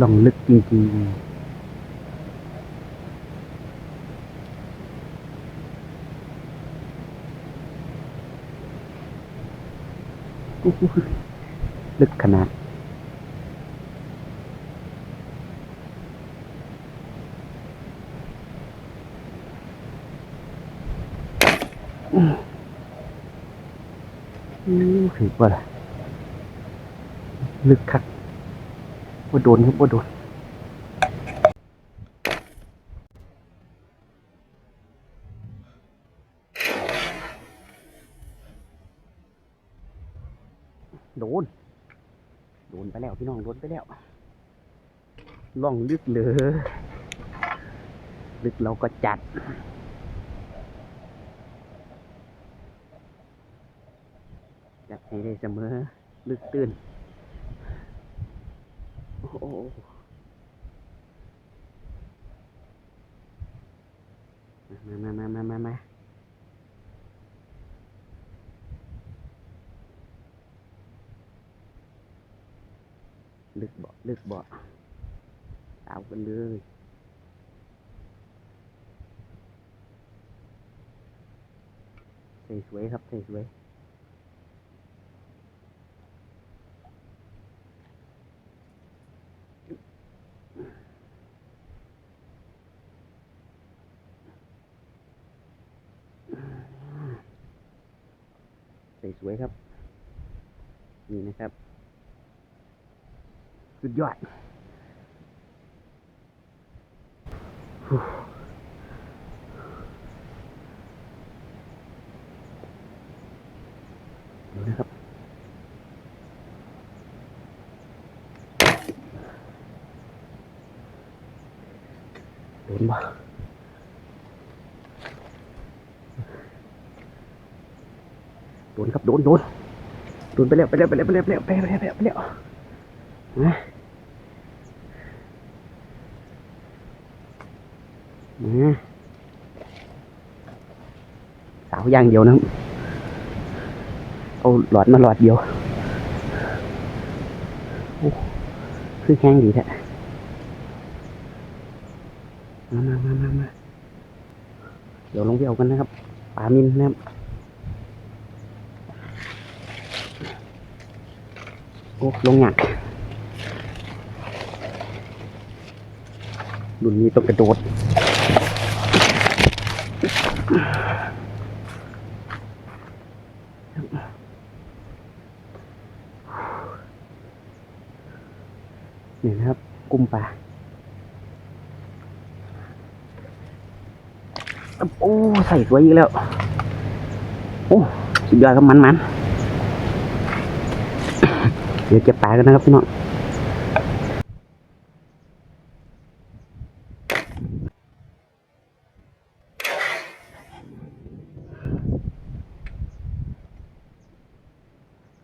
ลองลึกจริงๆลึกขนาด อืมถือว่า ลึกคัก ว่าโดนครับว่าโดนโดน โดนไปแล้วพี่น้องโดนไปแล้ว ล่องลึกเลยลึกเราก็จัด จัดให้ได้เสมอ ลึกตื่น โอ้มามามามามามาลึกบ่ลึกบ่เอากันเลยใส่สวยครับใส่สวย สวยๆครับ นี่นะครับ สุดยอดดูนะครับโดนบ่โดนครับโดนโดนโดนไปแล้วไปแล้วไปแล้วไปแล้วไปแล้วไปแล้วไปแล้วไปแล้วนะนะสาวย่างเดียวนะเอาหลอดมาหลอดเดียวโอ้คือแห้งดีแท้มามามามามาเดี๋ยวลงไปเอากันนะครับปลามินนะครับ โอ้ ลงหยักรุ่นนี้ต้องกระโดดนี่นะครับ กุ้มปลาโอ้ ใส่สวยอีกแล้ว โอ้ สุดยอดครับมันมัน ๆเดี๋ยวเก็บปลากันนะครับพี่น้อง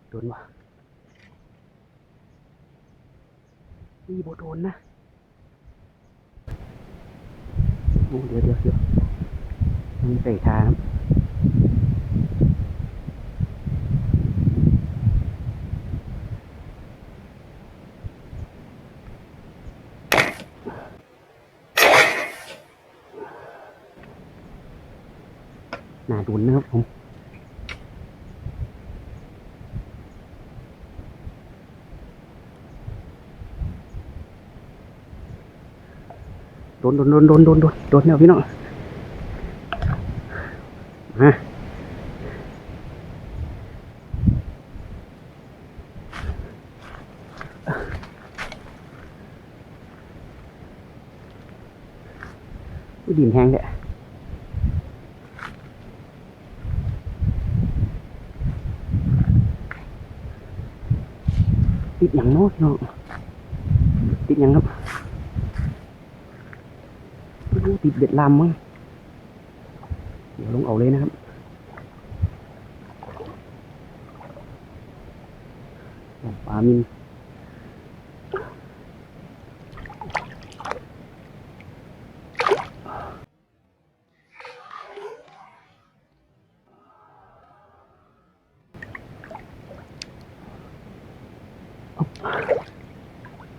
โดนวะนี่โบโดนนะโอ้เดี๋ยวเดี๋ยวเดี๋ยวมีใส่ทางหน ดุนนะครับผมโดนโดนโดนโดนโดนโดนโดนเนี่ยพี่น้องมาดินแห้งเลย ติดอย่างโน้ตเนาะติดอย่างครับติดเด็ดลำมั้งเดี๋ยวลงเอาเลยนะครับปลามิน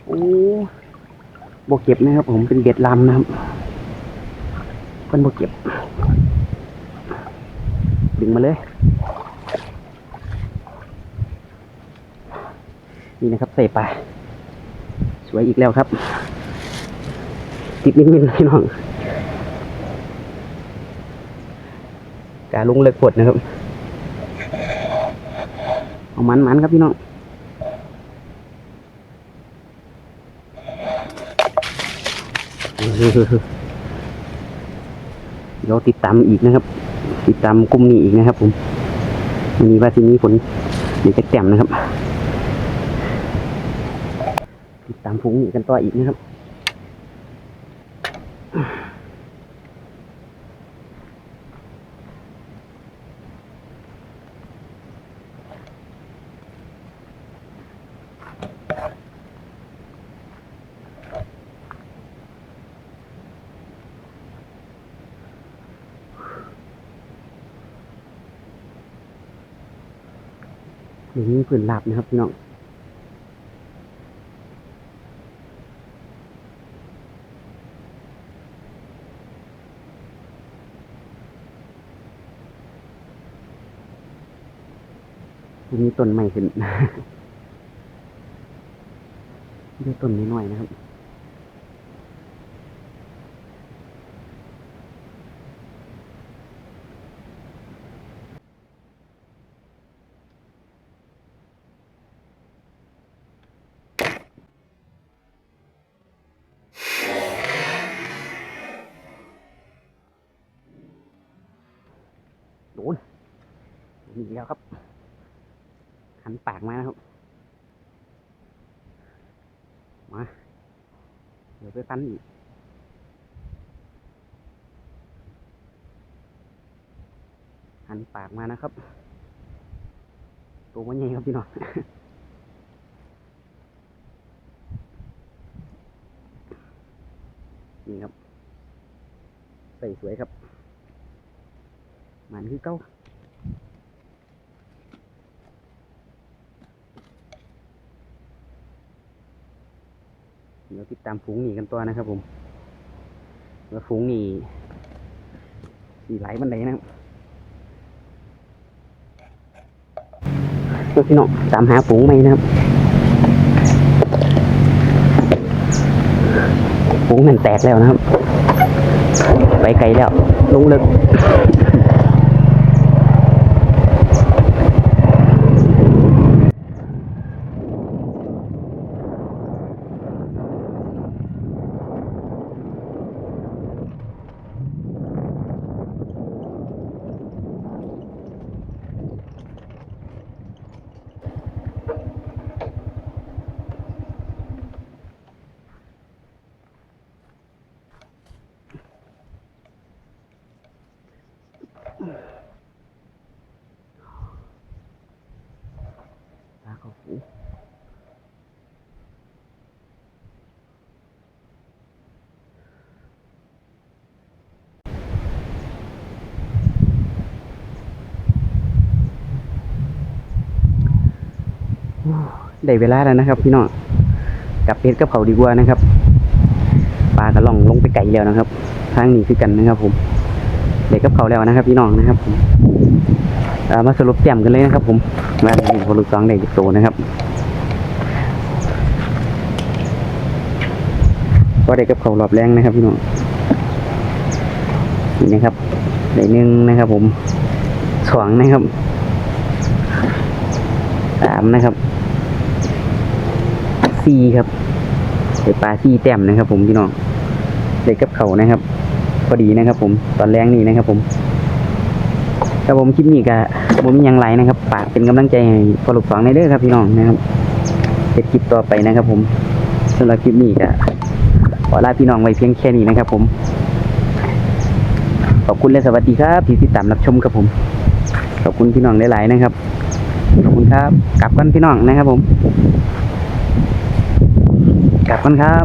โอ้โบเก็บนะครับ ผมเป็นเบ็ดลำนะครับเพิ่นโบเก็บ ดึงมาเลย นี่นะครับใส่ปลาสวยอีกแล้วครับ ติดนิดๆพี่น้องการลงเลิกปวดนะครับ เอามันๆครับพี่น้อง เราติดตามอีกนะครับ ติดตามกุ้มนี้อีกนะครับผมวันนี้ว่าที่นี้ฝนเดี๋ยวจะแจ่มนะครับ ติดตามฟุ้งนี้กันต่ออีกนะครับ หรือมีผืนหลับนะครับพี่น้องมีต้นใหม่ขึ้นดูต้นนี้หน่อยนะครับ โดนมี อีกแล้วครับ หันปากมานะครับ มา เดี๋ยวไปฟันอีกหันปากมานะครับ ตัวมันใหญ่ครับพี่น้องนี่ครับ ใส่สวยครับ มันคือเก้า ดี๋ยวติดตามฝูงหนีกันตัวนะครับผมว่าฝูงหนีสีไหลบันไดนะครับพี่น้องตามหาฝูงไหมนะครับฝูงนั่นแตกแล้วนะครับ ไปไกลแล้วลงลึก ปลาเขาหูได้เวลาแล้วนะครับพี่น้องกลับเพชรกับเขาดีกว่านะครับปลากระล่องลงไปไกลแล้วนะครับ ทางนี้คือกันนะครับผม เด็กกับเขาแล้วนะครับ พี่น้องนะครับผมมาสรุปแจ่มกันเลยนะครับ ผมมาหนึ่งคนลูกสองเด็กโตนะครับก็ได้กับเขารอบแรงนะครับ พี่น้องนี่นะครับได้หนึ่งนะครับ ผมสองนะครับสามนะครับสี่ครับได้ปลาสี่แต้มนะครับ ผมพี่น้องได้กับเขานะครับ พอดีนะครับผมตอนแรงนี้นะครับผมครับผมคลิปนี้ก็ผมมียังไรนะครับฝากเป็นกำลังใจให้พอลูกสองในเด้อครับพี่น้องนะครับเป็นคลิปต่อไปนะครับ ผมสำหรับคลิปนี้ก็ขอลาพี่น้องไว้เพียงแค่นี้นะครับ ผมขอบคุณและสวัสดีครับที่ติดตามรับชมครับผมขอบคุณพี่น้องหลายๆนะครับขอบคุณครับ กลับกันพี่น้องนะครับผม กลับกันครับ